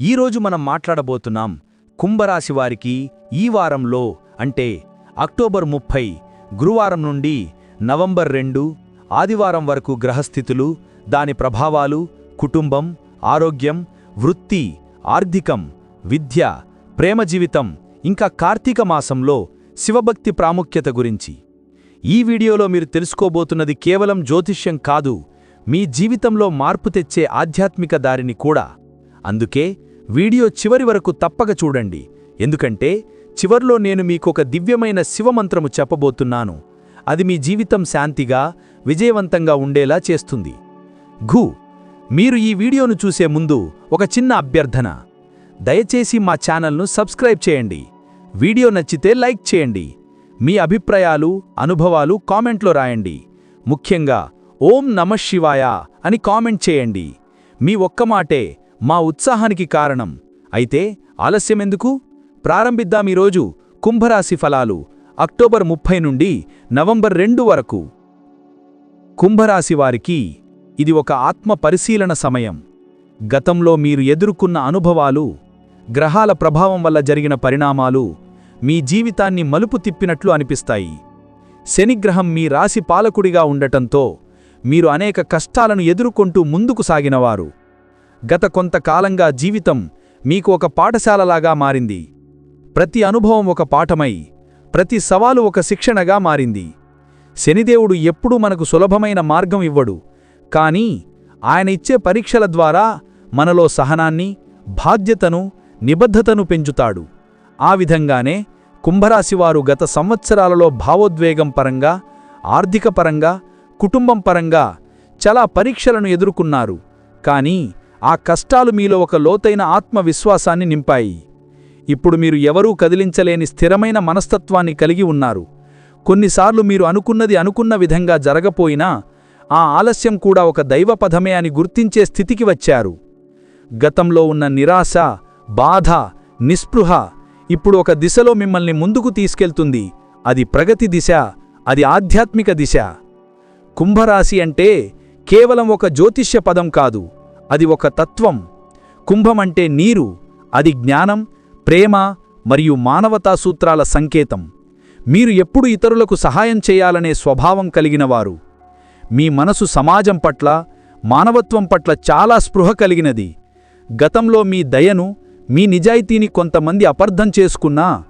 ఈరోజు మనం మాట్లాడబోతున్నాం కుంభరాశి వారికి ఈ వారంలో అంటే అక్టోబర్ ముప్పై గురువారం నుండి నవంబర్ రెండు ఆదివారం వరకు గ్రహస్థితులు దాని ప్రభావాలు కుటుంబం ఆరోగ్యం వృత్తి ఆర్థికం విద్య ప్రేమ జీవితం ఇంకా కార్తీక మాసంలో శివభక్తి ప్రాముఖ్యత గురించి. ఈ వీడియోలో మీరు తెలుసుకోబోతున్నది కేవలం జ్యోతిష్యం కాదు మీ జీవితంలో మార్పు తెచ్చే ఆధ్యాత్మిక దారిని కూడా. అందుకే వీడియో చివరి వరకు తప్పక చూడండి. ఎందుకంటే చివర్లో నేను మీకొక దివ్యమైన శివమంత్రము చెప్పబోతున్నాను. అది మీ జీవితం శాంతిగా విజయవంతంగా ఉండేలా చేస్తుంది. ఘూ! మీరు ఈ వీడియోను చూసే ముందు ఒక చిన్న అభ్యర్థన. దయచేసి మా ఛానల్ను సబ్స్క్రైబ్ చేయండి. వీడియో నచ్చితే లైక్ చేయండి. మీ అభిప్రాయాలు అనుభవాలు కామెంట్లో రాయండి. ముఖ్యంగా ఓం నమ శివాయ అని కామెంట్ చేయండి. మీ ఒక్క మాటే మా ఉత్సాహానికి కారణం. అయితే ఆలస్యమెందుకు? ప్రారంభిద్దాం ఈరోజు కుంభరాశి ఫలాలు. అక్టోబర్ ముప్పై నుండి నవంబర్ రెండు వరకు. కుంభరాశి వారికి ఇది ఒక ఆత్మ పరిశీలన సమయం. గతంలో మీరు ఎదుర్కొన్న అనుభవాలు గ్రహాల ప్రభావం వల్ల జరిగిన పరిణామాలు మీ జీవితాన్ని మలుపు తిప్పినట్లు అనిపిస్తాయి. శనిగ్రహం మీ రాశి పాలకుడిగా ఉండటంతో మీరు అనేక కష్టాలను ఎదుర్కొంటూ ముందుకు సాగినవారు. గత కొంతకాలంగా జీవితం మీకు ఒక పాఠశాలలాగా మారింది. ప్రతి అనుభవం ఒక పాఠమై ప్రతి సవాలు ఒక శిక్షణగా మారింది. శనిదేవుడు ఎప్పుడూ మనకు సులభమైన మార్గం ఇవ్వడు. కానీ ఆయన ఇచ్చే పరీక్షల ద్వారా మనలో సహనాన్ని బాధ్యతను నిబద్ధతను పెంచుతాడు. ఆ విధంగానే కుంభరాశివారు గత సంవత్సరాలలో భావోద్వేగం పరంగా ఆర్థిక పరంగా కుటుంబం పరంగా చాలా పరీక్షలను ఎదుర్కొన్నారు. కానీ ఆ కష్టాలు మీలో ఒక లోతైన ఆత్మవిశ్వాసాన్ని నింపాయి. ఇప్పుడు మీరు ఎవరూ కదిలించలేని స్థిరమైన మనస్తత్వాన్ని కలిగి ఉన్నారు. కొన్నిసార్లు మీరు అనుకున్నది అనుకున్న విధంగా జరగపోయినా ఆ ఆలస్యం కూడా ఒక దైవపథమే అని గుర్తించే స్థితికి వచ్చారు. గతంలో ఉన్న నిరాశ బాధ నిస్పృహ ఇప్పుడు ఒక దిశలో మిమ్మల్ని ముందుకు తీసుకెళ్తుంది. అది ప్రగతి దిశ అది ఆధ్యాత్మిక దిశ. కుంభరాశి అంటే కేవలం ఒక జ్యోతిష్య పదం కాదు. అది ఒక తత్వం. కుంభమంటే నీరు అది జ్ఞానం ప్రేమ మరియు మానవతా సూత్రాల సంకేతం. మీరు ఎప్పుడు ఇతరులకు సహాయం చేయాలనే స్వభావం కలిగినవారు. మీ మనసు సమాజం పట్ల మానవత్వం పట్ల చాలా స్పృహ కలిగినది. గతంలో మీ దయను మీ నిజాయితీని కొంతమంది అపర్థం చేసుకున్నా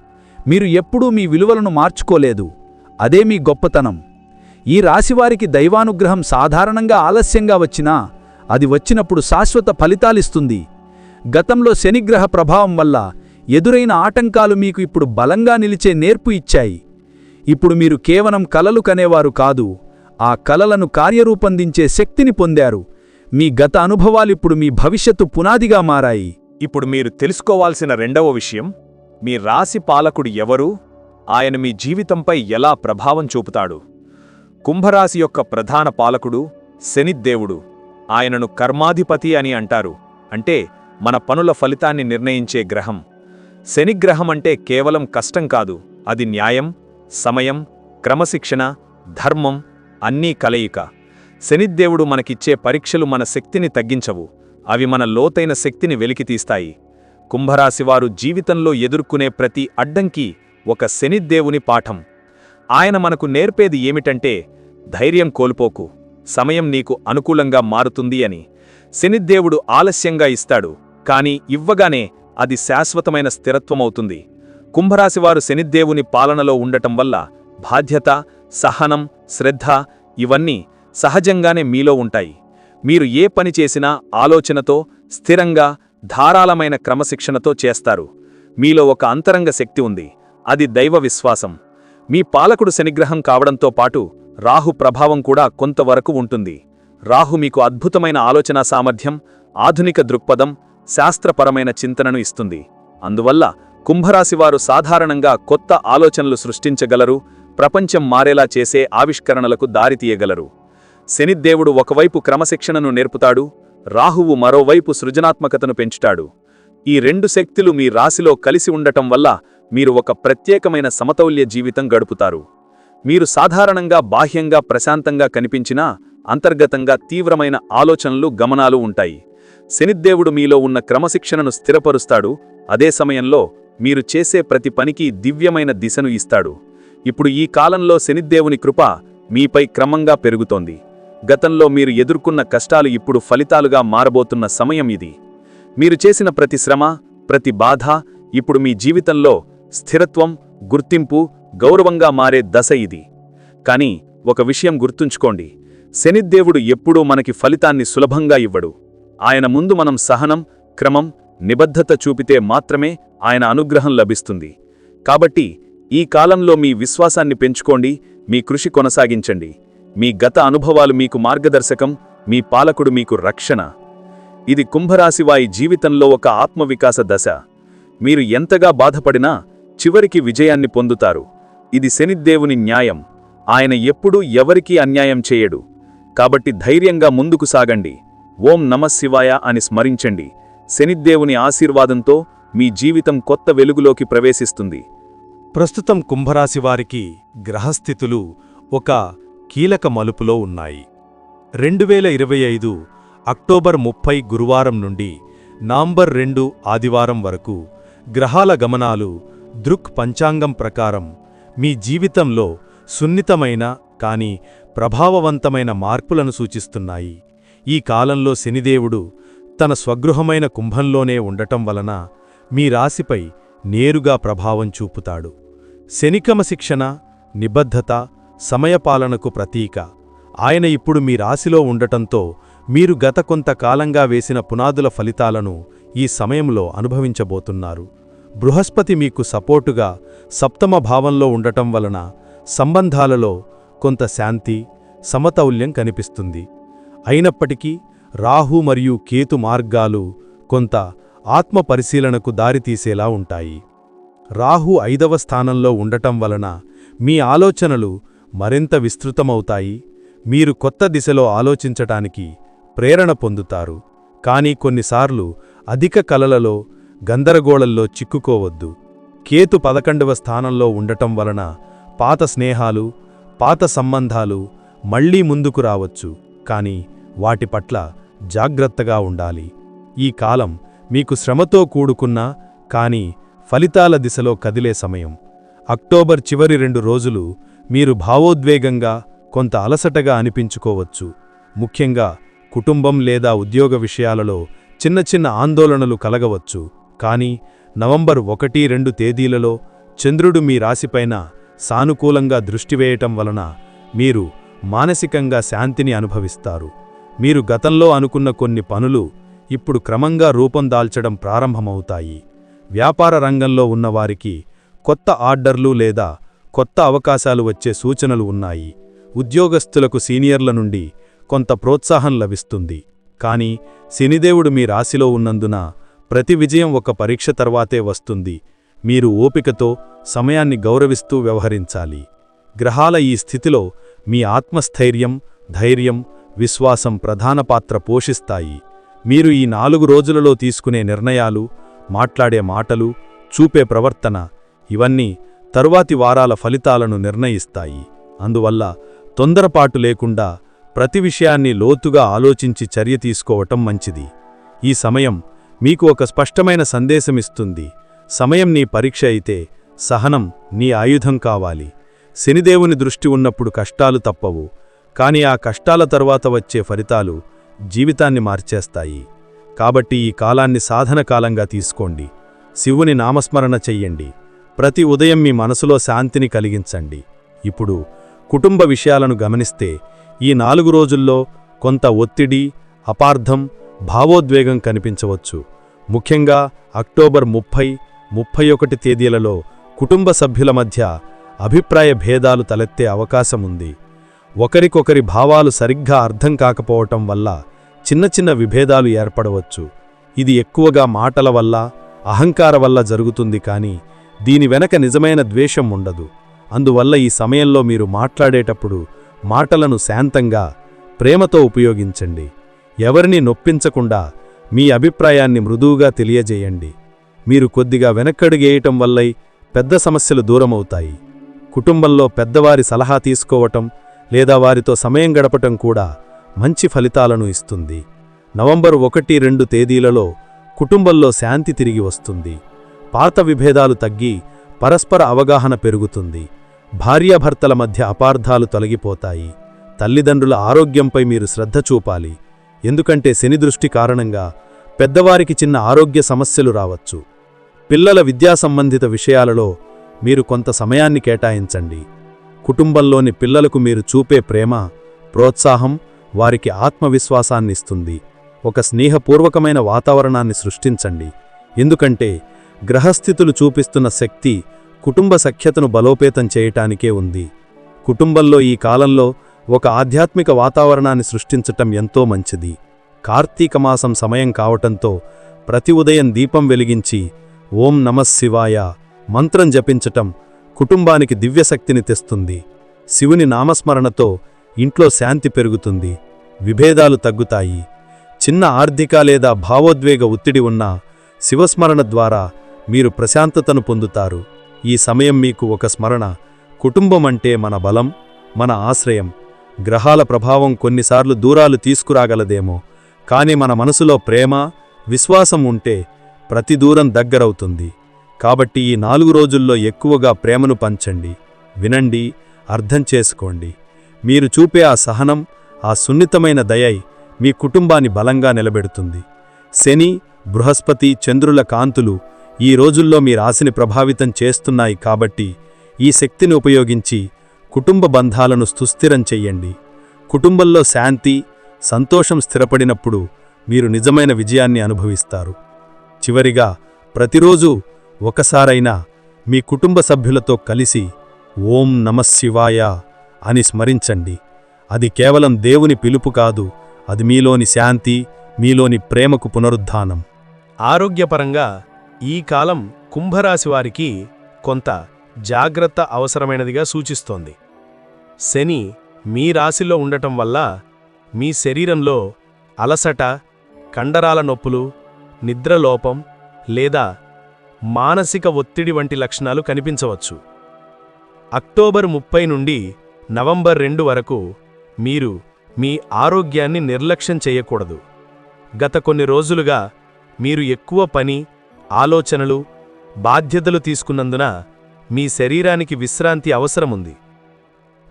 మీరు ఎప్పుడూ మీ విలువలను మార్చుకోలేదు. అదే మీ గొప్పతనం. ఈ రాశివారికి దైవానుగ్రహం సాధారణంగా ఆలస్యంగా వచ్చినా అది వచ్చినప్పుడు శాశ్వత ఫలితాలిస్తుంది. గతంలో శనిగ్రహ ప్రభావం వల్ల ఎదురైన ఆటంకాలు మీకు ఇప్పుడు బలంగా నిలిచే నేర్పు ఇచ్చాయి. ఇప్పుడు మీరు కేవలం కలలు కనేవారు కాదు ఆ కలలను కార్యరూపొందించే శక్తిని పొందారు. మీ గత అనుభవాలిప్పుడు మీ భవిష్యత్తు పునాదిగా మారాయి. ఇప్పుడు మీరు తెలుసుకోవాల్సిన రెండవ విషయం మీ రాశి పాలకుడు ఎవరు? ఆయన మీ జీవితంపై ఎలా ప్రభావం చూపుతాడు? కుంభరాశి యొక్క ప్రధాన పాలకుడు శనిదేవుడు. ఆయనను కర్మాధిపతి అని అంటారు. అంటే మన పనుల ఫలితాన్ని నిర్ణయించే గ్రహం. శనిగ్రహం అంటే కేవలం కష్టం కాదు. అది న్యాయం సమయం క్రమశిక్షణ ధర్మం అన్నీ కలయిక. శనిదేవుడు మనకిచ్చే పరీక్షలు మన శక్తిని తగ్గించవు. అవి మన లోతైన శక్తిని వెలికితీస్తాయి. కుంభరాశివారు జీవితంలో ఎదుర్కొనే ప్రతి అడ్డంకి ఒక శనిదేవుని పాఠం. ఆయన మనకు నేర్పేది ఏమిటంటే ధైర్యం కోల్పోకు. సమయం నీకు అనుకూలంగా మారుతుంది అని. శనిదేవుడు ఆలస్యంగా ఇస్తాడు కాని ఇవ్వగానే అది శాశ్వతమైన స్థిరత్వమవుతుంది. కుంభరాశివారు శనిదేవుని పాలనలో ఉండటం వల్ల బాధ్యత సహనం శ్రద్ధ ఇవన్నీ సహజంగానే మీలో ఉంటాయి. మీరు ఏ పని చేసినా ఆలోచనతో స్థిరంగా ధారాళమైన క్రమశిక్షణతో చేస్తారు. మీలో ఒక అంతరంగ శక్తి ఉంది అది దైవ విశ్వాసం. మీ పాలకుడు శనిగ్రహం కావడంతో పాటు రాహు ప్రభావం కూడా కొంతవరకు ఉంటుంది. రాహు మీకు అద్భుతమైన ఆలోచనా సామర్థ్యం ఆధునిక దృక్పథం శాస్త్రపరమైన చింతనను ఇస్తుంది. అందువల్ల కుంభరాశివారు సాధారణంగా కొత్త ఆలోచనలు సృష్టించగలరు ప్రపంచం మారేలా చేసే ఆవిష్కరణలకు దారితీయగలరు. శనిదేవుడు ఒకవైపు క్రమశిక్షణను నేర్పుతాడు రాహువు మరోవైపు సృజనాత్మకతను పెంచుతాడు. ఈ రెండు శక్తులు మీ రాశిలో కలిసి ఉండటం వల్ల మీరు ఒక ప్రత్యేకమైన సమతౌల్య జీవితం గడుపుతారు. మీరు సాధారణంగా బాహ్యంగా ప్రశాంతంగా కనిపించినా అంతర్గతంగా తీవ్రమైన ఆలోచనలు గమనాలు ఉంటాయి. శనిదేవుడు మీలో ఉన్న క్రమశిక్షణను స్థిరపరుస్తాడు. అదే సమయంలో మీరు చేసే ప్రతి పనికి దివ్యమైన దిశను ఇస్తాడు. ఇప్పుడు ఈ కాలంలో శనిదేవుని కృప మీపై క్రమంగా పెరుగుతోంది. గతంలో మీరు ఎదుర్కొన్న కష్టాలు ఇప్పుడు ఫలితాలుగా మారబోతున్న సమయం ఇది. మీరు చేసిన ప్రతి శ్రమ ప్రతి బాధ ఇప్పుడు మీ జీవితంలో స్థిరత్వం గుర్తింపు గౌరవంగా మారే దశ ఇది. కానీ ఒక విషయం గుర్తుంచుకోండి. శనిదేవుడు ఎప్పుడూ మనకి ఫలితాన్ని సులభంగా ఇవ్వడు. ఆయన ముందు మనం సహనం క్రమం నిబద్ధత చూపితే మాత్రమే ఆయన అనుగ్రహం లభిస్తుంది. కాబట్టి ఈ కాలంలో మీ విశ్వాసాన్ని పెంచుకోండి మీ కృషి కొనసాగించండి. మీ గత అనుభవాలు మీకు మార్గదర్శకం మీ పాలకుడు మీకు రక్షణ. ఇది కుంభరాశివాయి జీవితంలో ఒక ఆత్మవికాస దశ. మీరు ఎంతగా బాధపడినా చివరికి విజయాన్ని పొందుతారు. ఇది శనిదేవుని న్యాయం. ఆయన ఎప్పుడూ ఎవరికీ అన్యాయం చేయడు. కాబట్టి ధైర్యంగా ముందుకు సాగండి. ఓం నమశివాయ అని స్మరించండి. శనిదేవుని ఆశీర్వాదంతో మీ జీవితం కొత్త వెలుగులోకి ప్రవేశిస్తుంది. ప్రస్తుతం కుంభరాశి వారికి గ్రహస్థితులు ఒక కీలక మలుపులో ఉన్నాయి. రెండువేల ఇరవై ఐదు అక్టోబర్ ముప్పై గురువారం నుండి నవంబర్ రెండు ఆదివారం వరకు గ్రహాల గమనాలు దృక్ పంచాంగం ప్రకారం మీ జీవితంలో సున్నితమైన కాని ప్రభావవంతమైన మార్పులను సూచిస్తున్నాయి. ఈ కాలంలో శనిదేవుడు తన స్వగృహమైన కుంభంలోనే ఉండటం వలన మీ రాశిపై నేరుగా ప్రభావం చూపుతాడు. శనికమ శిక్షణ నిబద్ధత సమయపాలనకు ప్రతీక. ఆయన ఇప్పుడు మీ రాశిలో ఉండటంతో మీరు గత కొంతకాలంగా వేసిన పునాదుల ఫలితాలను ఈ సమయంలో అనుభవించబోతున్నారు. బృహస్పతి మీకు సపోర్టుగా సప్తమ భావంలో ఉండటం వలన సంబంధాలలో కొంత శాంతి సమతౌల్యం కనిపిస్తుంది. అయినప్పటికీ రాహు మరియు కేతు మార్గాలు కొంత ఆత్మ పరిశీలనకు దారితీసేలా ఉంటాయి. రాహు ఐదవ స్థానంలో ఉండటం వలన మీ ఆలోచనలు మరింత విస్తృతమవుతాయి. మీరు కొత్త దిశలో ఆలోచించటానికి ప్రేరణ పొందుతారు. కానీ కొన్నిసార్లు అధిక కలలలో గందరగోళంలో చిక్కుకోవద్దు. కేతు పదకొండవ స్థానంలో ఉండటం వలన పాత స్నేహాలు పాత సంబంధాలు మళ్ళీ ముందుకు రావచ్చు. కాని వాటి పట్ల జాగ్రత్తగా ఉండాలి. ఈ కాలం మీకు శ్రమతో కూడుకున్న కాని ఫలితాల దిశలో కదిలే సమయం. అక్టోబర్ చివరి రెండు రోజులు మీరు భావోద్వేగంగా కొంత అలసటగా అనిపించుకోవచ్చు. ముఖ్యంగా కుటుంబం లేదా ఉద్యోగ విషయాలలో చిన్న చిన్న ఆందోళనలు కలగవచ్చు. కానీ నవంబర్ ఒకటి రెండు తేదీలలో చంద్రుడు మీ రాశిపైన సానుకూలంగా దృష్టివేయటం వలన మీరు మానసికంగా శాంతిని అనుభవిస్తారు. మీరు గతంలో అనుకున్న కొన్ని పనులు ఇప్పుడు క్రమంగా రూపం దాల్చడం ప్రారంభమవుతాయి. వ్యాపార రంగంలో ఉన్నవారికి కొత్త ఆర్డర్లు లేదా కొత్త అవకాశాలు వచ్చే సూచనలు ఉన్నాయి. ఉద్యోగస్తులకు సీనియర్ల నుండి కొంత ప్రోత్సాహం లభిస్తుంది. కానీ శనిదేవుడు మీ రాశిలో ఉన్నందున ప్రతి విజయం ఒక పరీక్ష తర్వాతే వస్తుంది. మీరు ఓపికతో సమయాన్ని గౌరవిస్తూ వ్యవహరించాలి. గ్రహాల ఈ స్థితిలో మీ ఆత్మస్థైర్యం ధైర్యం విశ్వాసం ప్రధాన పాత్ర పోషిస్తాయి. మీరు ఈ నాలుగు రోజులలో తీసుకునే నిర్ణయాలు మాట్లాడే మాటలు చూపే ప్రవర్తన ఇవన్నీ తరువాతి వారాల ఫలితాలను నిర్ణయిస్తాయి. అందువల్ల తొందరపాటు లేకుండా ప్రతి విషయాన్ని లోతుగా ఆలోచించి చర్య తీసుకోవటం మంచిది. ఈ సమయం మీకు ఒక స్పష్టమైన సందేశమిస్తుంది. సమయం నీ పరీక్ష అయితే సహనం నీ ఆయుధం కావాలి. శనిదేవుని దృష్టి ఉన్నప్పుడు కష్టాలు తప్పవు. కాని ఆ కష్టాల తర్వాత వచ్చే ఫలితాలు జీవితాన్ని మార్చేస్తాయి. కాబట్టి ఈ కాలాన్ని సాధన కాలంగా తీసుకోండి. శివుని నామస్మరణ చెయ్యండి. ప్రతి ఉదయం మీ మనసులో శాంతిని కలిగించండి. ఇప్పుడు కుటుంబ విషయాలను గమనిస్తే ఈ నాలుగు రోజుల్లో కొంత ఒత్తిడి అపార్థం భావోద్వేగం కనిపించవచ్చు. ముఖ్యంగా అక్టోబర్ ముప్పై ముప్పై ఒకటి తేదీలలో కుటుంబ సభ్యుల మధ్య అభిప్రాయ భేదాలు తలెత్తే అవకాశముంది ఒకరికొకరి భావాలు సరిగ్గా అర్థం కాకపోవటం వల్ల చిన్న చిన్న విభేదాలు ఏర్పడవచ్చు. ఇది ఎక్కువగా మాటల వల్ల అహంకార వల్ల జరుగుతుంది కానీ దీని వెనక నిజమైన ద్వేషం ఉండదు. అందువల్ల ఈ సమయంలో మీరు మాట్లాడేటప్పుడు మాటలను శాంతంగా ప్రేమతో ఉపయోగించండి. ఎవరిని నొప్పించకుండా మీ అభిప్రాయాన్ని మృదువుగా తెలియజేయండి. మీరు కొద్దిగా వెనక్కడుగేయటం వల్లై పెద్ద సమస్యలు దూరమవుతాయి. కుటుంబంలో పెద్దవారి సలహా తీసుకోవటం లేదా వారితో సమయం గడపటం కూడా మంచి ఫలితాలను ఇస్తుంది. నవంబర్ ఒకటి రెండు తేదీలలో కుటుంబంలో శాంతి తిరిగి వస్తుంది. పాత విభేదాలు తగ్గి పరస్పర అవగాహన పెరుగుతుంది. భార్యాభర్తల మధ్య అపార్థాలు తొలగిపోతాయి. తల్లిదండ్రుల ఆరోగ్యంపై మీరు శ్రద్ధ చూపాలి. ఎందుకంటే శని దృష్టి కారణంగా పెద్దవారికి చిన్న ఆరోగ్య సమస్యలు రావచ్చు. పిల్లల విద్యా సంబంధిత విషయాలలో మీరు కొంత సమయాన్ని కేటాయించండి. కుటుంబంలోని పిల్లలకు మీరు చూపే ప్రేమ ప్రోత్సాహం వారికి ఆత్మవిశ్వాసాన్ని ఇస్తుంది. ఒక స్నేహపూర్వకమైన వాతావరణాన్ని సృష్టించండి. ఎందుకంటే గ్రహస్థితులు చూపిస్తున్న శక్తి కుటుంబ సఖ్యతను బలోపేతం చేయటానికే ఉంది. కుటుంబంలో ఈ కాలంలో ఒక ఆధ్యాత్మిక వాతావరణాన్ని సృష్టించటం ఎంతో మంచిది. కార్తీక మాసం సమయం కావటంతో ప్రతి ఉదయం దీపం వెలిగించి ఓం నమశివాయ మంత్రం జపించటం కుటుంబానికి దివ్యశక్తిని తెస్తుంది. శివుని నామస్మరణతో ఇంట్లో శాంతి పెరుగుతుంది. విభేదాలు తగ్గుతాయి. చిన్న ఆర్థిక లేదా భావోద్వేగ ఒత్తిడి ఉన్నా శివస్మరణ ద్వారా మీరు ప్రశాంతతను పొందుతారు. ఈ సమయం మీకు ఒక స్మరణ. కుటుంబం అంటే మన బలం మన ఆశ్రయం. గ్రహాల ప్రభావం కొన్నిసార్లు దూరాలు తీసుకురాగలదేమో. కాని మన మనసులో ప్రేమ విశ్వాసం ఉంటే ప్రతి దూరం దగ్గరవుతుంది. కాబట్టి ఈ నాలుగు రోజుల్లో ఎక్కువగా ప్రేమను పంచండి. వినండి అర్థం చేసుకోండి. మీరు చూపే ఆ సహనం ఆ సున్నితమైన దయై మీ కుటుంబాన్ని బలంగా నిలబెడుతుంది. శని బృహస్పతి చంద్రుల కాంతులు ఈ రోజుల్లో మీ రాశిని ప్రభావితం చేస్తున్నాయి కాబట్టి ఈ శక్తిని ఉపయోగించి కుటుంబ బంధాలను సుస్థిరం చెయ్యండి. కుటుంబంలో శాంతి సంతోషం స్థిరపడినప్పుడు మీరు నిజమైన విజయాన్ని అనుభవిస్తారు. చివరిగా ప్రతిరోజు ఒకసారైనా మీ కుటుంబ సభ్యులతో కలిసి ఓం నమశివాయ అని స్మరించండి. అది కేవలం దేవుని పిలుపు కాదు అది మీలోని శాంతి మీలోని ప్రేమకు పునరుద్ధానం. ఆరోగ్యపరంగా ఈ కాలం కుంభరాశి వారికి కొంత జాగ్రత్త అవసరమైనదిగా సూచిస్తోంది. శని మీ రాశిలో ఉండటం వల్ల మీ శరీరంలో అలసట కండరాల నొప్పులు నిద్రలోపం లేదా మానసిక ఒత్తిడి వంటి లక్షణాలు కనిపించవచ్చు. అక్టోబర్ ముప్పై నుండి నవంబర్ రెండు వరకు మీరు మీ ఆరోగ్యాన్ని నిర్లక్ష్యం చేయకూడదు. గత కొన్ని రోజులుగా మీరు ఎక్కువ పని ఆలోచనలు బాధ్యతలు తీసుకున్నందున మీ శరీరానికి విశ్రాంతి అవసరముంది.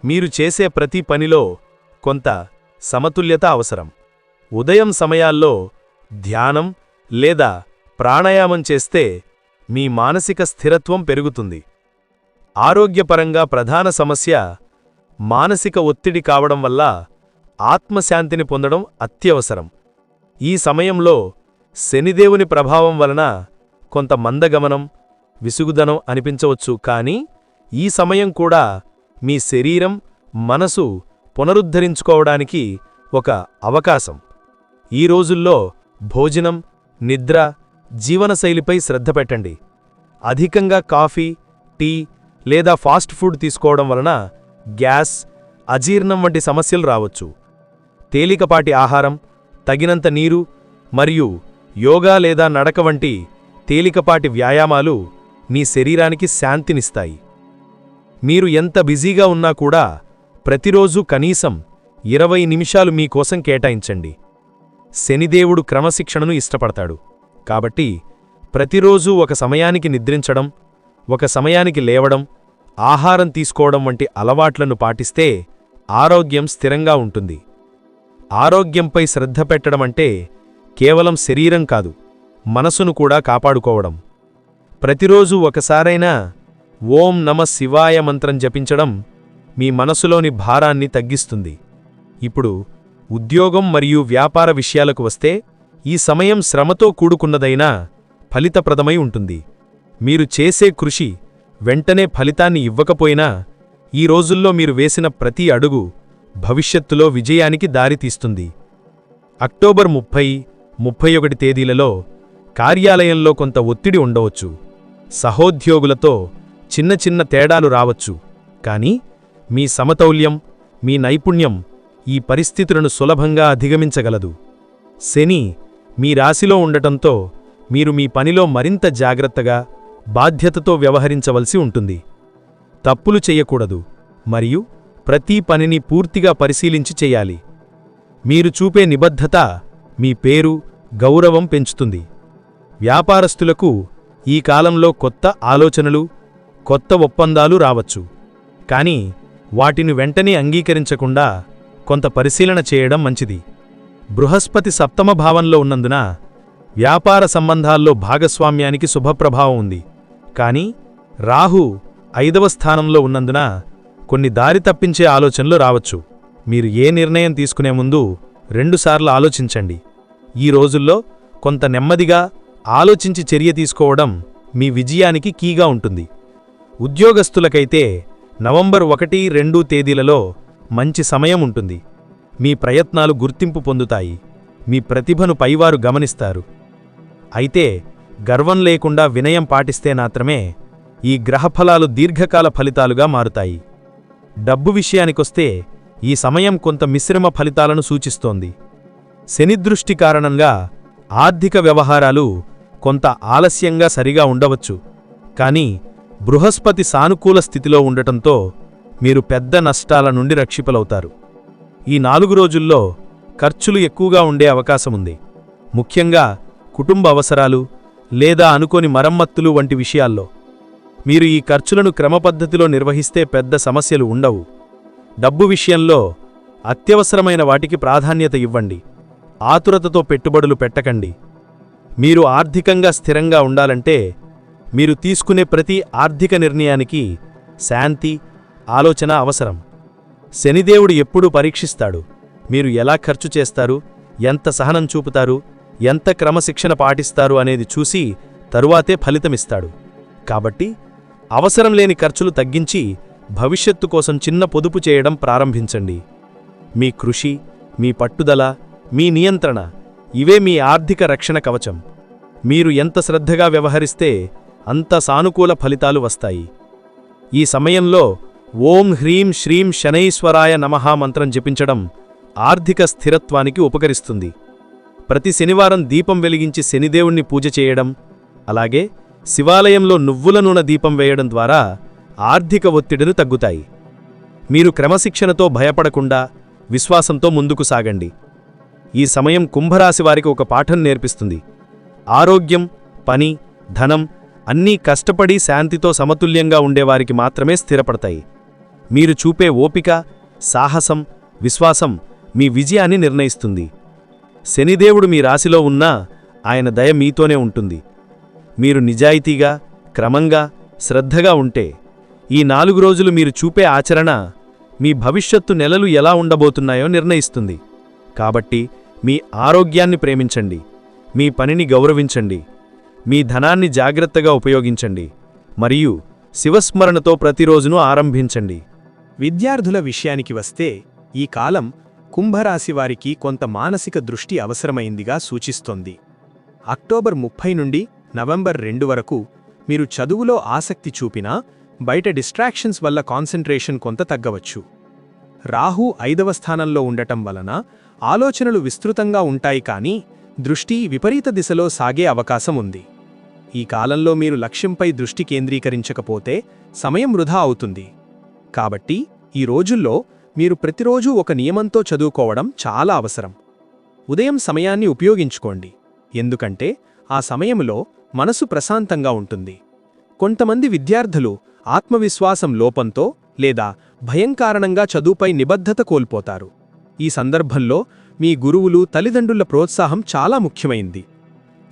మీరు చేసే ప్రతి పనిలో కొంత సమతుల్యత అవసరం. ఉదయం సమయాల్లో ధ్యానం లేదా ప్రాణాయామం చేస్తే మీ మానసిక స్థిరత్వం పెరుగుతుంది. ఆరోగ్యపరంగా ప్రధాన సమస్య మానసిక ఒత్తిడి కావడం వల్ల ఆత్మశాంతిని పొందడం అత్యవసరం. ఈ సమయంలో శనిదేవుని ప్రభావం వలన కొంత మందగమనం విసుగుదనం అనిపించవచ్చు కానీ ఈ సమయం కూడా మీ శరీరం మనసు పునరుద్ధరించుకోవడానికి ఒక అవకాశం. ఈ రోజుల్లో భోజనం నిద్ర జీవనశైలిపై శ్రద్ధ పెట్టండి. అధికంగా కాఫీ టీ లేదా ఫాస్ట్ ఫుడ్ తీసుకోవడం వలన గ్యాస్ అజీర్ణం వంటి సమస్యలు రావచ్చు. తేలికపాటి ఆహారం తగినంత నీరు మరియు యోగా లేదా నడక వంటి తేలికపాటి వ్యాయామాలు మీ శరీరానికి శాంతినిస్తాయి. మీరు ఎంత బిజీగా ఉన్నా కూడా ప్రతిరోజూ కనీసం ఇరవై నిమిషాలు మీకోసం కేటాయించండి. శనిదేవుడు క్రమశిక్షణను ఇష్టపడతాడు. కాబట్టి ప్రతిరోజూ ఒక సమయానికి నిద్రించడం ఒక సమయానికి లేవడం ఆహారం తీసుకోవడం వంటి అలవాట్లను పాటిస్తే ఆరోగ్యం స్థిరంగా ఉంటుంది. ఆరోగ్యంపై శ్రద్ధ పెట్టడం అంటే కేవలం శరీరం కాదు మనసును కూడా కాపాడుకోవడం. ప్రతిరోజు ఒకసారైనా ఓం నమ శివాయ మంత్రం జపించడం మీ మనసులోని భారాన్ని తగ్గిస్తుంది. ఇప్పుడు ఉద్యోగం మరియు వ్యాపార విషయాలకు వస్తే ఈ సమయం శ్రమతో కూడుకున్నదైనా ఫలితప్రదమై ఉంటుంది. మీరు చేసే కృషి వెంటనే ఫలితాన్ని ఇవ్వకపోయినా ఈ రోజుల్లో మీరు వేసిన ప్రతి అడుగు భవిష్యత్తులో విజయానికి దారితీస్తుంది. అక్టోబర్ ముప్పై ముప్పై ఒకటి తేదీలలో కార్యాలయంలో కొంత ఒత్తిడి ఉండవచ్చు. సహోద్యోగులతో చిన్న చిన్న తేడాలు రావచ్చు. కానీ మీ సమతౌల్యం మీ నైపుణ్యం ఈ పరిస్థితులను సులభంగా అధిగమించగలదు. శని మీ రాశిలో ఉండటంతో మీరు మీ పనిలో మరింత జాగ్రత్తగా బాధ్యతతో వ్యవహరించవలసి ఉంటుంది. తప్పులు చెయ్యకూడదు మరియు ప్రతి పనిని పూర్తిగా పరిశీలించి చేయాలి. మీరు చూపే నిబద్ధత మీ పేరు గౌరవం పెంచుతుంది. వ్యాపారస్తులకు ఈ కాలంలో కొత్త ఆలోచనలు కొత్త ఒప్పందాలు రావచ్చు. కానీ వాటిని వెంటనే అంగీకరించకుండా కొంత పరిశీలన చేయడం మంచిది. బృహస్పతి సప్తమ భావంలో ఉన్నందున వ్యాపార సంబంధాల్లో భాగస్వామ్యానికి శుభప్రభావం ఉంది. కానీ రాహు ఐదవ స్థానంలో ఉన్నందున కొన్ని దారి తప్పించే ఆలోచనలు రావచ్చు. మీరు ఏ నిర్ణయం తీసుకునే ముందు రెండుసార్లు ఆలోచించండి. ఈ రోజుల్లో కొంత నెమ్మదిగా ఆలోచించి చర్య తీసుకోవడం మీ విజయానికి కీగా ఉంటుంది. ఉద్యోగస్తులకైతే నవంబర్ ఒకటి రెండు తేదీలలో మంచి సమయం ఉంటుంది. మీ ప్రయత్నాలు గుర్తింపు పొందుతాయి. మీ ప్రతిభను పైవారు గమనిస్తారు. అయితే గర్వం లేకుండా వినయం పాటిస్తే మాత్రమే ఈ గ్రహఫలాలు దీర్ఘకాల ఫలితాలుగా మారుతాయి. డబ్బు విషయానికొస్తే ఈ సమయం కొంత మిశ్రమ ఫలితాలను సూచిస్తోంది. శనిదృష్టి కారణంగా ఆర్థిక వ్యవహారాలు కొంత ఆలస్యంగా సరిగా ఉండవచ్చు. కానీ బృహస్పతి సానుకూల స్థితిలో ఉండటంతో మీరు పెద్ద నష్టాల నుండి రక్షిపలవుతారు. ఈ నాలుగు రోజుల్లో ఖర్చులు ఎక్కువగా ఉండే అవకాశముంది ముఖ్యంగా కుటుంబ అవసరాలు లేదా అనుకోని మరమ్మత్తులు వంటి విషయాల్లో. మీరు ఈ ఖర్చులను క్రమపద్ధతిలో నిర్వహిస్తే పెద్ద సమస్యలు ఉండవు. డబ్బు విషయంలో అత్యవసరమైన వాటికి ప్రాధాన్యత ఇవ్వండి. ఆతురతతో పెట్టుబడులు పెట్టకండి. మీరు ఆర్థికంగా స్థిరంగా ఉండాలంటే మీరు తీసుకునే ప్రతి ఆర్థిక నిర్ణయానికి శాంతి ఆలోచన అవసరం. శనిదేవుడు ఎప్పుడూ పరీక్షిస్తాడు. మీరు ఎలా ఖర్చు చేస్తారు? ఎంత సహనం చూపుతారు? ఎంత క్రమశిక్షణ పాటిస్తారు అనేది చూసి తరువాతే ఫలితమిస్తాడు. కాబట్టి అవసరం లేని ఖర్చులు తగ్గించి భవిష్యత్తు కోసం చిన్న పొదుపు చేయడం ప్రారంభించండి. మీ కృషి మీ పట్టుదల మీ నియంత్రణ ఇవే మీ ఆర్థిక రక్షణ కవచం. మీరు ఎంత శ్రద్ధగా వ్యవహరిస్తే అంత సానుకూల ఫలితాలు వస్తాయి. ఈ సమయంలో ఓం హ్రీం శ్రీం శనైశ్వరాయ నమహా మంత్రం జపించడం ఆర్థిక స్థిరత్వానికి ఉపకరిస్తుంది. ప్రతి శనివారం దీపం వెలిగించి శనిదేవుణ్ణి పూజ చేయడం అలాగే శివాలయంలో నువ్వుల నూనె దీపం వేయడం ద్వారా ఆర్థిక ఒత్తిడిను తగ్గుతాయి. మీరు క్రమశిక్షణతో భయపడకుండా విశ్వాసంతో ముందుకు సాగండి. ఈ సమయం కుంభరాశి వారికి ఒక పాఠం నేర్పిస్తుంది. ఆరోగ్యం పని ధనం అన్నీ కష్టపడి శాంతితో సమతుల్యంగా ఉండేవారికి మాత్రమే స్థిరపడతాయి. మీరు చూపే ఓపిక సాహసం విశ్వాసం మీ విజయాన్ని నిర్ణయిస్తుంది. శనిదేవుడు మీ రాశిలో ఉన్నా ఆయన దయ మీతోనే ఉంటుంది. మీరు నిజాయితీగా క్రమంగా శ్రద్ధగా ఉంటే ఈ నాలుగు రోజులు మీరు చూపే ఆచరణ మీ భవిష్యత్తు నెలలు ఎలా ఉండబోతున్నాయో నిర్ణయిస్తుంది. కాబట్టి మీ ఆరోగ్యాన్ని ప్రేమించండి. మీ పనిని గౌరవించండి. మీ ధనాన్ని జాగ్రత్తగా ఉపయోగించండి. మరియు శివస్మరణతో ప్రతిరోజును ఆరంభించండి. విద్యార్థుల విషయానికి వస్తే ఈ కాలం కుంభరాశి వారికి కొంత మానసిక దృష్టి అవసరమైందిగా సూచిస్తోంది. అక్టోబర్ ముప్పై నుండి నవంబర్ రెండు వరకు మీరు చదువులో ఆసక్తి చూపినా బయట డిస్ట్రాక్షన్స్ వల్ల కాన్సంట్రేషన్ కొంత తగ్గవచ్చు. రాహు ఐదవ స్థానంలో ఉండటం వలన ఆలోచనలు విస్తృతంగా ఉంటాయి కానీ దృష్టి విపరీత దిశలో సాగే అవకాశం ఉంది. ఈ కాలంలో మీరు లక్ష్యంపై దృష్టి కేంద్రీకరించకపోతే సమయం వృధా అవుతుంది. కాబట్టి ఈ రోజుల్లో మీరు ప్రతిరోజూ ఒక నియమంతో చదువుకోవడం చాలా అవసరం. ఉదయం సమయాన్ని ఉపయోగించుకోండి. ఎందుకంటే ఆ సమయంలో మనసు ప్రశాంతంగా ఉంటుంది. కొంతమంది విద్యార్థులు ఆత్మవిశ్వాసం లోపంతో లేదా భయం కారణంగా చదువుపై నిబద్ధత కోల్పోతారు. ఈ సందర్భంలో మీ గురువులు తల్లిదండ్రుల ప్రోత్సాహం చాలా ముఖ్యమైంది.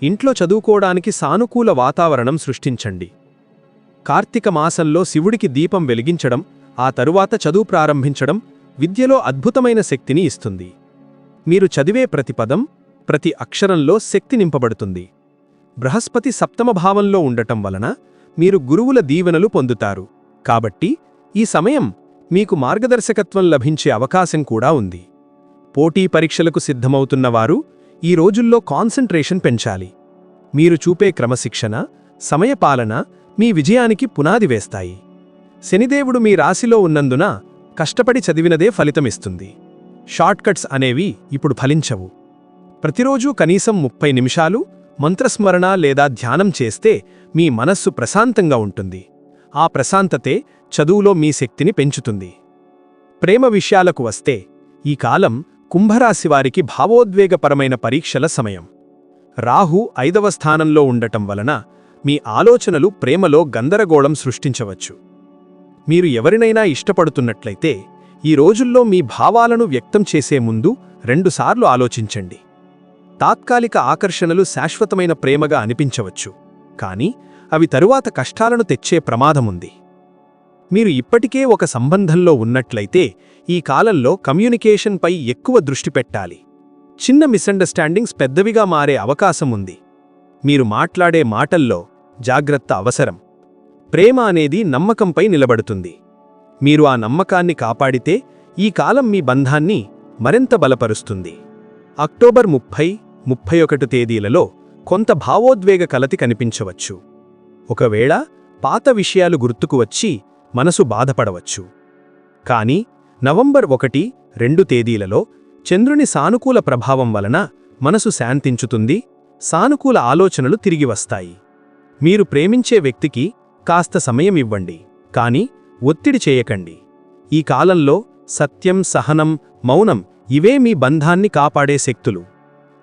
ఇంట్లో చదువుకోవడానికి సానుకూల వాతావరణం సృష్టించండి. కార్తీక మాసంలో శివుడికి దీపం వెలిగించడం ఆ తరువాత చదువు ప్రారంభించడం విద్యలో అద్భుతమైన శక్తిని ఇస్తుంది. మీరు చదివే ప్రతి పదం ప్రతి అక్షరంలో శక్తి నింపబడుతుంది. బృహస్పతి సప్తమ భావంలో ఉండటం వలన మీరు గురువుల దీవెనలు పొందుతారు. కాబట్టి ఈ సమయం మీకు మార్గదర్శకత్వం లభించే అవకాశం కూడా ఉంది. పోటీ పరీక్షలకు సిద్ధమవుతున్నవారు ఈ రోజుల్లో కాన్సంట్రేషన్ పెంచాలి. మీరు చూపే క్రమశిక్షణ సమయపాలన మీ విజయానికి పునాది వేస్తాయి. శనిదేవుడు మీ రాశిలో ఉన్నందున కష్టపడి చదివినదే ఫలితమిస్తుంది. షార్ట్కట్స్ అనేవి ఇప్పుడు ఫలించవు. ప్రతిరోజూ కనీసం ముప్పై నిమిషాలు మంత్రస్మరణ లేదా ధ్యానం చేస్తే మీ మనస్సు ప్రశాంతంగా ఉంటుంది. ఆ ప్రశాంతతే చదువులో మీ శక్తిని పెంచుతుంది. ప్రేమ విషయాలకు వస్తే ఈ కాలం కుంభరాశివారికి భావోద్వేగపరమైన పరీక్షల సమయం. రాహు ఐదవ స్థానంలో ఉండటం వలన మీ ఆలోచనలు ప్రేమలో గందరగోళం సృష్టించవచ్చు. మీరు ఎవరినైనా ఇష్టపడుతున్నట్లయితే ఈ రోజుల్లో మీ భావాలను వ్యక్తం చేసే ముందు రెండుసార్లు ఆలోచించండి. తాత్కాలిక ఆకర్షణలు శాశ్వతమైన ప్రేమగా అనిపించవచ్చు. కానీ అవి తరువాత కష్టాలను తెచ్చే ప్రమాదముంది. మీరు ఇప్పటికే ఒక సంబంధంలో ఉన్నట్లయితే ఈ కాలంలో కమ్యూనికేషన్పై ఎక్కువ దృష్టి పెట్టాలి. చిన్న మిస్అండర్స్టాండింగ్స్ పెద్దవిగా మారే అవకాశం ఉంది. మీరు మాట్లాడే మాటల్లో జాగ్రత్త అవసరం. ప్రేమ అనేది నమ్మకంపై నిలబడుతుంది. మీరు ఆ నమ్మకాన్ని కాపాడితే ఈ కాలం మీ బంధాన్ని మరింత బలపరుస్తుంది. అక్టోబర్ ముప్పై ముప్పై ఒకటి తేదీలలో కొంత భావోద్వేగ కలతి కనిపించవచ్చు. ఒకవేళ పాత విషయాలు గుర్తుకు వచ్చి మనసు బాధపడవచ్చు. కాని నవంబర్ ఒకటి రెండు తేదీలలో చంద్రుని సానుకూల ప్రభావం వలన మనసు శాంతించుతుంది సానుకూల ఆలోచనలు తిరిగి వస్తాయి. మీరు ప్రేమించే వ్యక్తికి కాస్త సమయం ఇవ్వండి కాని ఒత్తిడి చేయకండి. ఈ కాలంలో సత్యం సహనం మౌనం ఇవే మీ బంధాన్ని కాపాడే శక్తులు.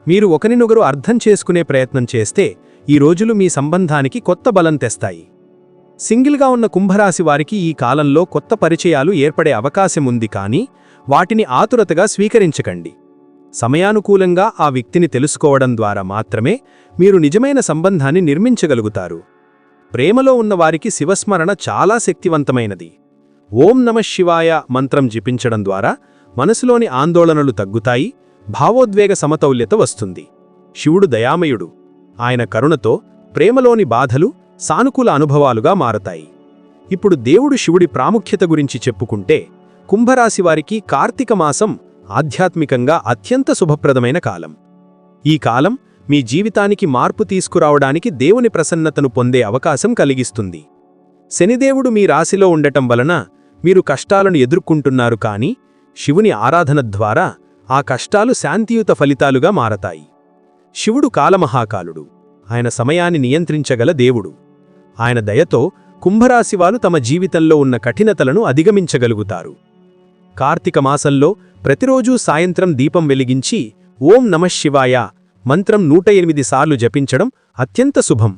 మీరు ఒకరినొకరు అర్థం చేసుకునే ప్రయత్నం చేస్తే ఈ రోజులు మీ సంబంధానికి కొత్త బలం తెస్తాయి. సింగిల్గా ఉన్న కుంభరాశి వారికి ఈ కాలంలో కొత్త పరిచయాలు ఏర్పడే అవకాశముంది కానీ వాటిని ఆతురతగా స్వీకరించకండి. సమయానుకూలంగా ఆ వ్యక్తిని తెలుసుకోవడం ద్వారా మాత్రమే మీరు నిజమైన సంబంధాన్ని నిర్మించగలుగుతారు. ప్రేమలో ఉన్నవారికి శివస్మరణ చాలా శక్తివంతమైనది. ఓం నమ శివాయ మంత్రం జపించడం ద్వారా మనసులోని ఆందోళనలు తగ్గుతాయి భావోద్వేగ సమతౌల్యత వస్తుంది. శివుడు దయామయుడు. ఆయన కరుణతో ప్రేమలోని బాధలు సానుకూల అనుభవాలుగా మారతాయి. ఇప్పుడు దేవుడు శివుడి ప్రాముఖ్యత గురించి చెప్పుకుంటే కుంభరాశివారికి కార్తీక మాసం ఆధ్యాత్మికంగా అత్యంత శుభప్రదమైన కాలం. ఈ కాలం మీ జీవితానికి మార్పు తీసుకురావడానికి దేవుని ప్రసన్నతను పొందే అవకాశం కలిగిస్తుంది. శనిదేవుడు మీ రాశిలో ఉండటం వలన మీరు కష్టాలను ఎదుర్కొంటున్నారు కాని శివుని ఆరాధన ద్వారా ఆ కష్టాలు శాంతియుత ఫలితాలుగా మారతాయి. శివుడు కాలమహాకాలుడు. ఆయన సమయాన్ని నియంత్రించగల దేవుడు. ఆయన దయతో కుంభరాశివాలు తమ జీవితంలో ఉన్న కఠినతలను అధిగమించగలుగుతారు. కార్తీక మాసంలో ప్రతిరోజూ సాయంత్రం దీపం వెలిగించి ఓం నమశివాయ మంత్రం నూట ఎనిమిది సార్లు జపించడం అత్యంత శుభం.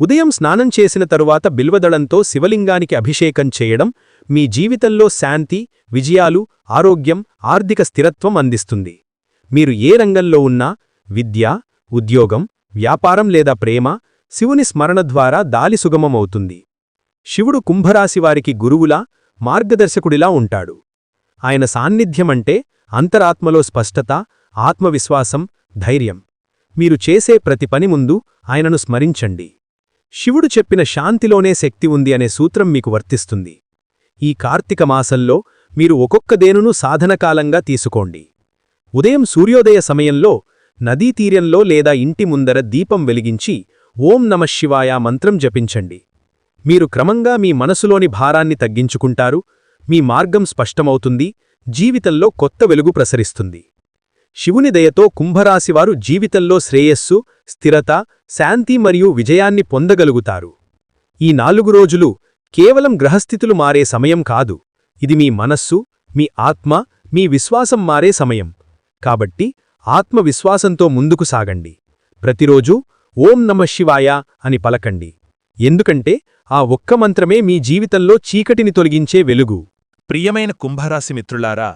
ఉదయం స్నానం చేసిన తరువాత బిల్వదళంతో శివలింగానికి అభిషేకం చేయడం మీ జీవితంలో శాంతి విజయాలు ఆరోగ్యం ఆర్థిక స్థిరత్వం అందిస్తుంది. మీరు ఏ రంగంలో ఉన్నా విద్య ఉద్యోగం వ్యాపారం లేదా ప్రేమ శివుని స్మరణ ద్వారా దాలి సుగమమవుతుంది. శివుడు కుంభరాశివారికి గురువులా మార్గదర్శకుడిలా ఉంటాడు. ఆయన సాన్నిధ్యమంటే అంతరాత్మలో స్పష్టత ఆత్మవిశ్వాసం ధైర్యం. మీరు చేసే ప్రతి పని ముందు ఆయనను స్మరించండి. శివుడు చెప్పిన శాంతిలోనే శక్తి ఉంది అనే సూత్రం మీకు వర్తిస్తుంది. ఈ కార్తీక మాసంలో మీరు ఒక్కొక్కదేనును సాధనకాలంగా తీసుకోండి. ఉదయం సూర్యోదయ సమయంలో నదీతీర్యంలో లేదా ఇంటి ముందర దీపం వెలిగించి ఓం నమఃశివాయ మంత్రం జపించండి. మీరు క్రమంగా మీ మనసులోని భారాన్ని తగ్గించుకుంటారు మీ మార్గం స్పష్టమవుతుంది జీవితంలో కొత్త వెలుగు ప్రసరిస్తుంది. శివుని దయతో కుంభరాశివారు జీవితంలో శ్రేయస్సు స్థిరత శాంతి మరియు విజయాన్ని పొందగలుగుతారు. ఈ నాలుగు రోజులు కేవలం గ్రహస్థితులు మారే సమయం కాదు ఇది మీ మనస్సు మీ ఆత్మ మీ విశ్వాసం మారే సమయం. కాబట్టి ఆత్మవిశ్వాసంతో ముందుకు సాగండి. ప్రతిరోజూ ఓం నమఃశివాయ అని పలకండి. ఎందుకంటే ఆ ఒక్క మంత్రమే మీ జీవితంలో చీకటిని తొలగించే వెలుగు. ప్రియమైన కుంభరాశి మిత్రులారా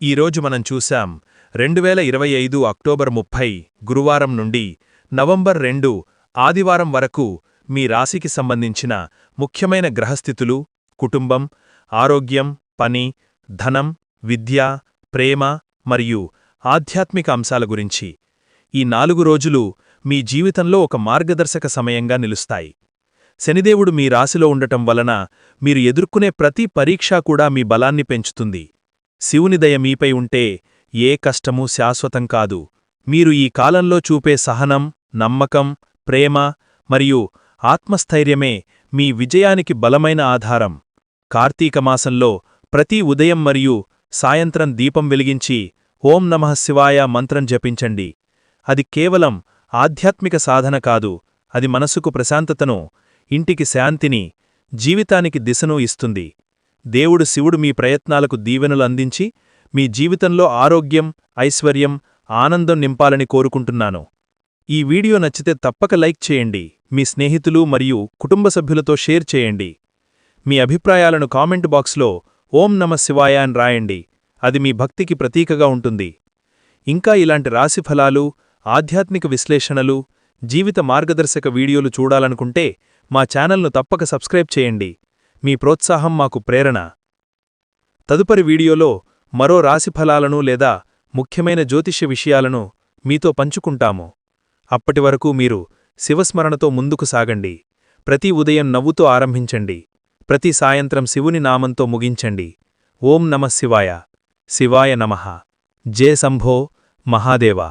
ఈరోజు మనం చూశాం రెండు వేల ఇరవై ఐదు అక్టోబర్ ముప్పై గురువారం నుండి నవంబర్ రెండు ఆదివారం వరకు మీ రాశికి సంబంధించిన ముఖ్యమైన గ్రహస్థితులు కుటుంబం ఆరోగ్యం పని ధనం విద్య ప్రేమ మరియు ఆధ్యాత్మిక అంశాల గురించి. ఈ నాలుగు రోజులు మీ జీవితంలో ఒక మార్గదర్శక సమయంగా నిలుస్తాయి. శనిదేవుడు మీ రాశిలో ఉండటం వలన మీరు ఎదుర్కొనే ప్రతి పరీక్ష కూడా మీ బలాన్ని పెంచుతుంది. శివుని దయ మీపై ఉంటే ఏ కష్టమూ శాశ్వతం కాదు. మీరు ఈ కాలంలో చూపే సహనం నమ్మకం ప్రేమ మరియు ఆత్మస్థైర్యమే మీ విజయానికి బలమైన ఆధారం. కార్తీక మాసంలో ప్రతి ఉదయం మరియు సాయంత్రం దీపం వెలిగించి ఓం నమః శివాయ మంత్రం జపించండి. అది కేవలం ఆధ్యాత్మిక సాధన కాదు అది మనసుకు ప్రశాంతతను ఇంటికి శాంతిని జీవితానికి దిశను ఇస్తుంది. దేవుడు శివుడు మీ ప్రయత్నాలకు దీవెనలు అందించి మీ జీవితంలో ఆరోగ్యం ఐశ్వర్యం ఆనందం నింపాలని కోరుకుంటున్నాను. ఈ వీడియో నచ్చితే తప్పక లైక్ చేయండి మీ స్నేహితులు మరియు కుటుంబ సభ్యులతో షేర్ చేయండి. మీ అభిప్రాయాలను కామెంట్ బాక్స్లో ఓం నమ శివాయ అని రాయండి అది మీ భక్తికి ప్రతీకగా ఉంటుంది. ఇంకా ఇలాంటి రాశిఫలాలు ఆధ్యాత్మిక విశ్లేషణలు జీవిత మార్గదర్శక వీడియోలు చూడాలనుకుంటే మా ఛానల్ను తప్పక సబ్స్క్రైబ్ చేయండి. మీ ప్రోత్సాహం మాకు ప్రేరణ. తదుపరి వీడియోలో మరో రాశిఫలాలను లేదా ముఖ్యమైన జ్యోతిష్య విషయాలను మీతో పంచుకుంటాము. అప్పటివరకు మీరు శివస్మరణతో ముందుకు సాగండి. ప్రతి ఉదయం నవ్వుతో ఆరంభించండి. ప్రతి సాయంత్రం శివుని నామంతో ముగించండి. ఓం నమ శివాయ. శివాయ నమః. జే సంభో మహాదేవా.